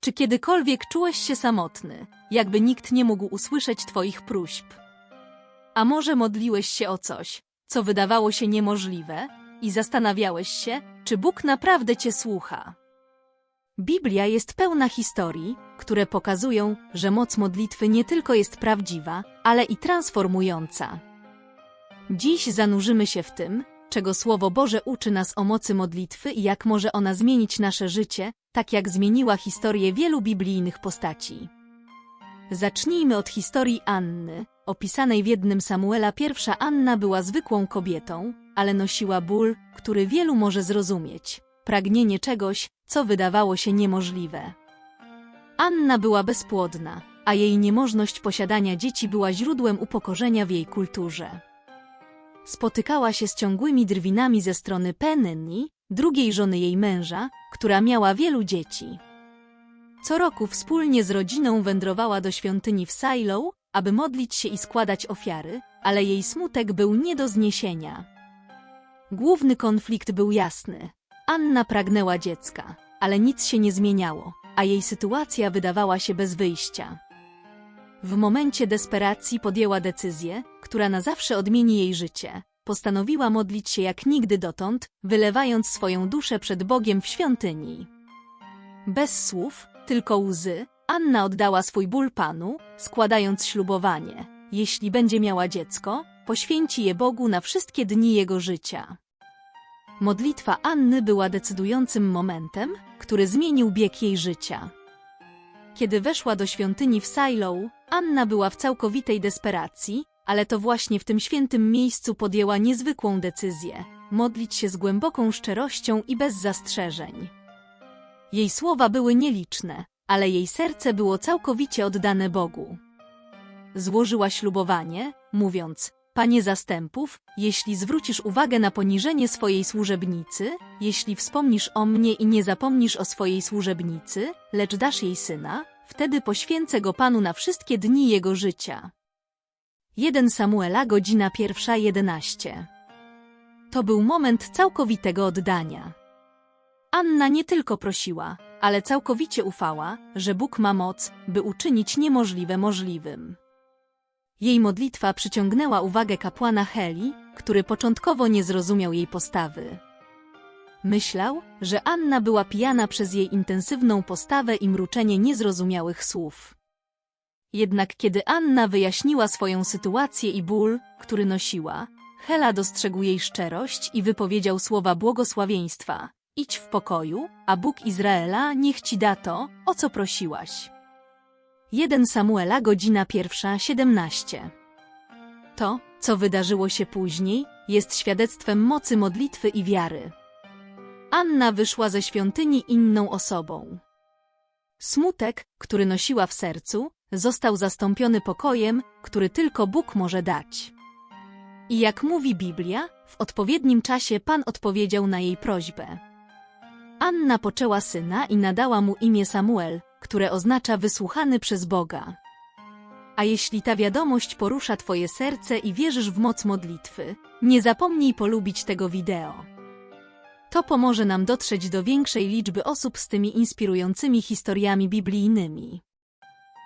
Czy kiedykolwiek czułeś się samotny, jakby nikt nie mógł usłyszeć Twoich próśb? A może modliłeś się o coś, co wydawało się niemożliwe, i zastanawiałeś się, czy Bóg naprawdę Cię słucha? Biblia jest pełna historii, które pokazują, że moc modlitwy nie tylko jest prawdziwa, ale i transformująca. Dziś zanurzymy się w tym, czego Słowo Boże uczy nas o mocy modlitwy i jak może ona zmienić nasze życie, tak jak zmieniła historię wielu biblijnych postaci. Zacznijmy od historii Anny, opisanej w jednym Samuela. Pierwsza Anna była zwykłą kobietą, ale nosiła ból, który wielu może zrozumieć, pragnienie czegoś, co wydawało się niemożliwe. Anna była bezpłodna, a jej niemożność posiadania dzieci była źródłem upokorzenia w jej kulturze. Spotykała się z ciągłymi drwinami ze strony Penny, drugiej żony jej męża, która miała wielu dzieci. Co roku wspólnie z rodziną wędrowała do świątyni w Silo, aby modlić się i składać ofiary, ale jej smutek był nie do zniesienia. Główny konflikt był jasny. Anna pragnęła dziecka, ale nic się nie zmieniało, a jej sytuacja wydawała się bez wyjścia. W momencie desperacji podjęła decyzję, która na zawsze odmieni jej życie. Postanowiła modlić się jak nigdy dotąd, wylewając swoją duszę przed Bogiem w świątyni. Bez słów, tylko łzy, Anna oddała swój ból Panu, składając ślubowanie. Jeśli będzie miała dziecko, poświęci je Bogu na wszystkie dni jego życia. Modlitwa Anny była decydującym momentem, który zmienił bieg jej życia. Kiedy weszła do świątyni w Silo, Anna była w całkowitej desperacji, ale to właśnie w tym świętym miejscu podjęła niezwykłą decyzję modlić się z głęboką szczerością i bez zastrzeżeń. Jej słowa były nieliczne, ale jej serce było całkowicie oddane Bogu. Złożyła ślubowanie, mówiąc: Panie zastępów, jeśli zwrócisz uwagę na poniżenie swojej służebnicy, jeśli wspomnisz o mnie i nie zapomnisz o swojej służebnicy, lecz dasz jej syna, wtedy poświęcę go Panu na wszystkie dni jego życia. 1 Samuela, godzina pierwsza jedenaście. To był moment całkowitego oddania. Anna nie tylko prosiła, ale całkowicie ufała, że Bóg ma moc, by uczynić niemożliwe możliwym. Jej modlitwa przyciągnęła uwagę kapłana Heli, który początkowo nie zrozumiał jej postawy. Myślał, że Anna była pijana przez jej intensywną postawę i mruczenie niezrozumiałych słów. Jednak kiedy Anna wyjaśniła swoją sytuację i ból, który nosiła, Hela dostrzegł jej szczerość i wypowiedział słowa błogosławieństwa. Idź w pokoju, a Bóg Izraela niech ci da to, o co prosiłaś. 1 Samuela, godzina pierwsza, 17. To, co wydarzyło się później, jest świadectwem mocy modlitwy i wiary. Anna wyszła ze świątyni inną osobą. Smutek, który nosiła w sercu, został zastąpiony pokojem, który tylko Bóg może dać. I jak mówi Biblia, w odpowiednim czasie Pan odpowiedział na jej prośbę. Anna poczęła syna i nadała mu imię Samuel, które oznacza wysłuchany przez Boga. A jeśli ta wiadomość porusza Twoje serce i wierzysz w moc modlitwy, nie zapomnij polubić tego wideo. To pomoże nam dotrzeć do większej liczby osób z tymi inspirującymi historiami biblijnymi.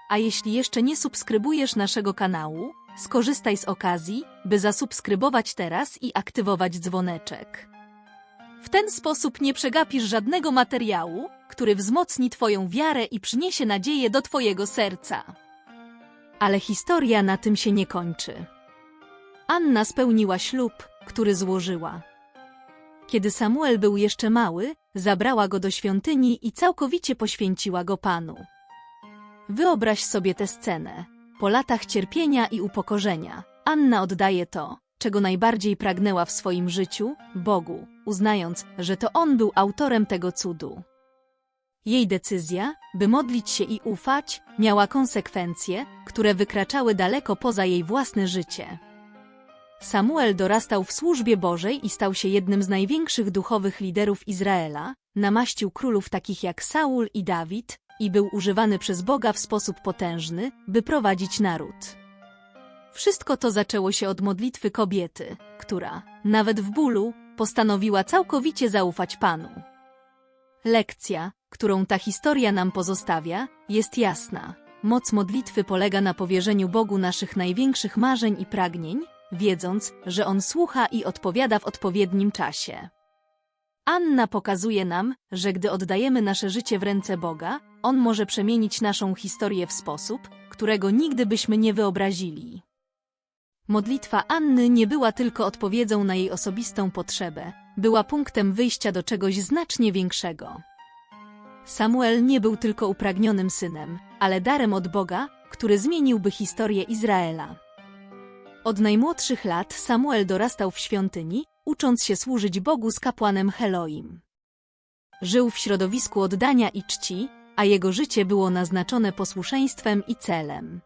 A jeśli jeszcze nie subskrybujesz naszego kanału, skorzystaj z okazji, by zasubskrybować teraz i aktywować dzwoneczek. W ten sposób nie przegapisz żadnego materiału, który wzmocni Twoją wiarę i przyniesie nadzieję do Twojego serca. Ale historia na tym się nie kończy. Anna spełniła ślub, który złożyła. Kiedy Samuel był jeszcze mały, zabrała go do świątyni i całkowicie poświęciła go Panu. Wyobraź sobie tę scenę. Po latach cierpienia i upokorzenia, Anna oddaje to, czego najbardziej pragnęła w swoim życiu, Bogu, uznając, że to On był autorem tego cudu. Jej decyzja, by modlić się i ufać, miała konsekwencje, które wykraczały daleko poza jej własne życie. Samuel dorastał w służbie Bożej i stał się jednym z największych duchowych liderów Izraela, namaścił królów takich jak Saul i Dawid i był używany przez Boga w sposób potężny, by prowadzić naród. Wszystko to zaczęło się od modlitwy kobiety, która, nawet w bólu, postanowiła całkowicie zaufać Panu. Lekcja, którą ta historia nam pozostawia, jest jasna. Moc modlitwy polega na powierzeniu Bogu naszych największych marzeń i pragnień, wiedząc, że On słucha i odpowiada w odpowiednim czasie. Anna pokazuje nam, że gdy oddajemy nasze życie w ręce Boga, On może przemienić naszą historię w sposób, którego nigdy byśmy nie wyobrazili. Modlitwa Anny nie była tylko odpowiedzią na jej osobistą potrzebę, była punktem wyjścia do czegoś znacznie większego. Samuel nie był tylko upragnionym synem, ale darem od Boga, który zmieniłby historię Izraela. Od najmłodszych lat Samuel dorastał w świątyni, ucząc się służyć Bogu z kapłanem Heloim. Żył w środowisku oddania i czci, a jego życie było naznaczone posłuszeństwem i celem.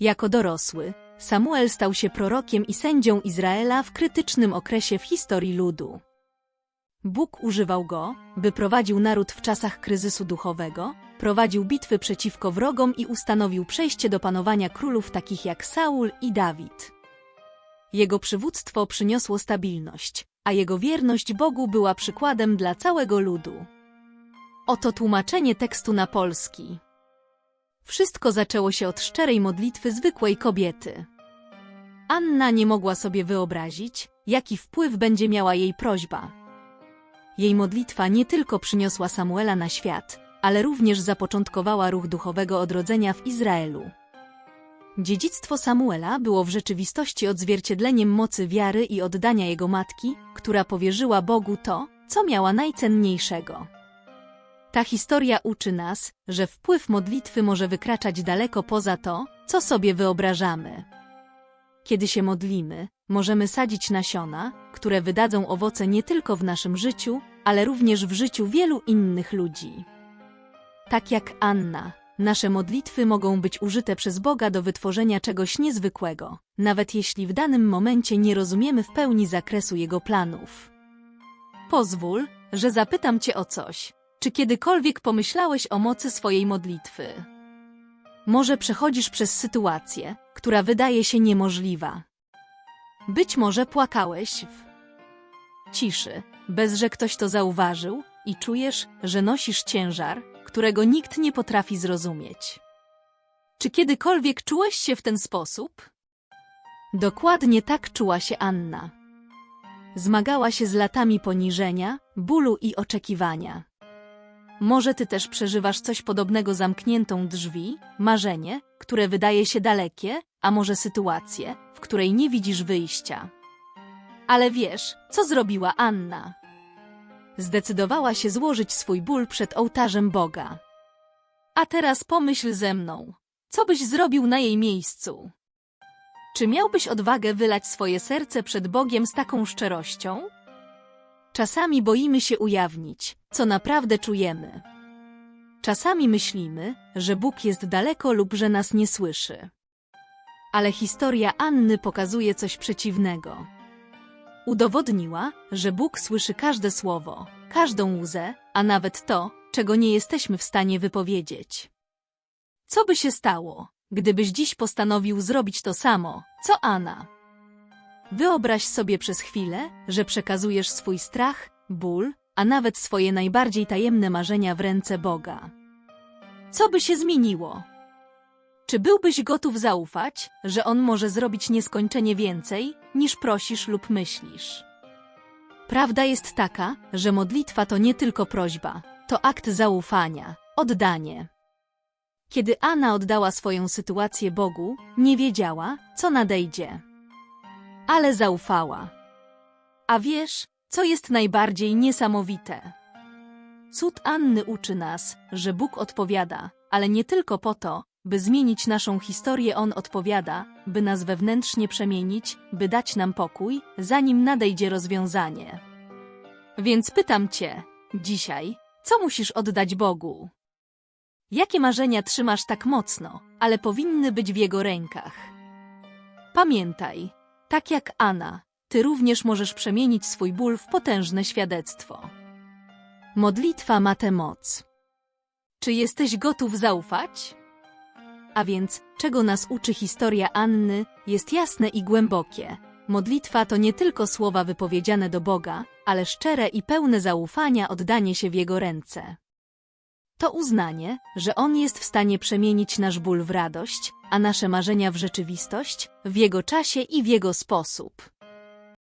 Jako dorosły, Samuel stał się prorokiem i sędzią Izraela w krytycznym okresie w historii ludu. Bóg używał go, by prowadził naród w czasach kryzysu duchowego, prowadził bitwy przeciwko wrogom i ustanowił przejście do panowania królów takich jak Saul i Dawid. Jego przywództwo przyniosło stabilność, a jego wierność Bogu była przykładem dla całego ludu. Oto tłumaczenie tekstu na polski. Wszystko zaczęło się od szczerej modlitwy zwykłej kobiety. Anna nie mogła sobie wyobrazić, jaki wpływ będzie miała jej prośba. Jej modlitwa nie tylko przyniosła Samuela na świat, ale również zapoczątkowała ruch duchowego odrodzenia w Izraelu. Dziedzictwo Samuela było w rzeczywistości odzwierciedleniem mocy wiary i oddania jego matki, która powierzyła Bogu to, co miała najcenniejszego. Ta historia uczy nas, że wpływ modlitwy może wykraczać daleko poza to, co sobie wyobrażamy. Kiedy się modlimy, możemy sadzić nasiona, które wydadzą owoce nie tylko w naszym życiu, ale również w życiu wielu innych ludzi. Tak jak Anna, nasze modlitwy mogą być użyte przez Boga do wytworzenia czegoś niezwykłego, nawet jeśli w danym momencie nie rozumiemy w pełni zakresu Jego planów. Pozwól, że zapytam Cię o coś. Czy kiedykolwiek pomyślałeś o mocy swojej modlitwy? Może przechodzisz przez sytuację, która wydaje się niemożliwa. Być może płakałeś w ciszy, bez że ktoś to zauważył, i czujesz, że nosisz ciężar, którego nikt nie potrafi zrozumieć. Czy kiedykolwiek czułeś się w ten sposób? Dokładnie tak czuła się Anna. Zmagała się z latami poniżenia, bólu i oczekiwania. Może ty też przeżywasz coś podobnego zamkniętą drzwi, marzenie, które wydaje się dalekie, a może sytuację, w której nie widzisz wyjścia. Ale wiesz, co zrobiła Anna? Zdecydowała się złożyć swój ból przed ołtarzem Boga. A teraz pomyśl ze mną, co byś zrobił na jej miejscu? Czy miałbyś odwagę wylać swoje serce przed Bogiem z taką szczerością? Czasami boimy się ujawnić, co naprawdę czujemy. Czasami myślimy, że Bóg jest daleko lub że nas nie słyszy. Ale historia Anny pokazuje coś przeciwnego. Udowodniła, że Bóg słyszy każde słowo, każdą łzę, a nawet to, czego nie jesteśmy w stanie wypowiedzieć. Co by się stało, gdybyś dziś postanowił zrobić to samo, co Anna? Wyobraź sobie przez chwilę, że przekazujesz swój strach, ból, a nawet swoje najbardziej tajemne marzenia w ręce Boga. Co by się zmieniło? Czy byłbyś gotów zaufać, że On może zrobić nieskończenie więcej, niż prosisz lub myślisz? Prawda jest taka, że modlitwa to nie tylko prośba, to akt zaufania, oddanie. Kiedy Anna oddała swoją sytuację Bogu, nie wiedziała, co nadejdzie. Ale zaufała. A wiesz, co jest najbardziej niesamowite? Cud Anny uczy nas, że Bóg odpowiada, ale nie tylko po to, by zmienić naszą historię On odpowiada, by nas wewnętrznie przemienić, by dać nam pokój, zanim nadejdzie rozwiązanie. Więc pytam Cię, dzisiaj, co musisz oddać Bogu? Jakie marzenia trzymasz tak mocno, ale powinny być w Jego rękach? Pamiętaj, tak jak Anna, Ty również możesz przemienić swój ból w potężne świadectwo. Modlitwa ma tę moc. Czy jesteś gotów zaufać? A więc, czego nas uczy historia Anny, jest jasne i głębokie. Modlitwa to nie tylko słowa wypowiedziane do Boga, ale szczere i pełne zaufania oddanie się w Jego ręce. To uznanie, że On jest w stanie przemienić nasz ból w radość, a nasze marzenia w rzeczywistość, w Jego czasie i w Jego sposób.